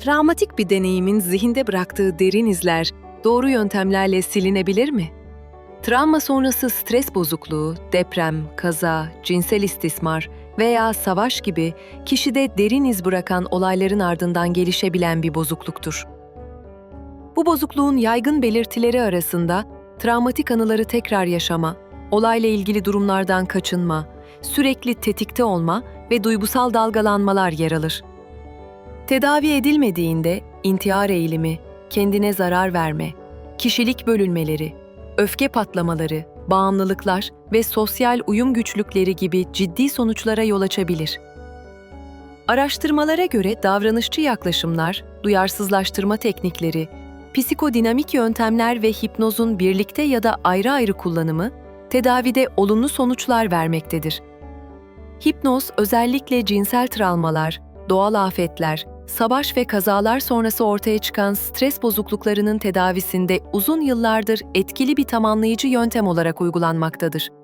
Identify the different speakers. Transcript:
Speaker 1: Travmatik bir deneyimin zihinde bıraktığı derin izler doğru yöntemlerle silinebilir mi? Travma sonrası stres bozukluğu, deprem, kaza, cinsel istismar veya savaş gibi kişide derin iz bırakan olayların ardından gelişebilen bir bozukluktur. Bu bozukluğun yaygın belirtileri arasında travmatik anıları tekrar yaşama, olayla ilgili durumlardan kaçınma, sürekli tetikte olma ve duygusal dalgalanmalar yer alır. Tedavi edilmediğinde intihar eğilimi, kendine zarar verme, kişilik bölünmeleri, öfke patlamaları, bağımlılıklar ve sosyal uyum güçlükleri gibi ciddi sonuçlara yol açabilir. Araştırmalara göre davranışçı yaklaşımlar, duyarsızlaştırma teknikleri, psikodinamik yöntemler ve hipnozun birlikte ya da ayrı ayrı kullanımı tedavide olumlu sonuçlar vermektedir. Hipnoz özellikle cinsel travmalar, doğal afetler, savaş ve kazalar sonrası ortaya çıkan stres bozukluklarının tedavisinde uzun yıllardır etkili bir tamamlayıcı yöntem olarak uygulanmaktadır.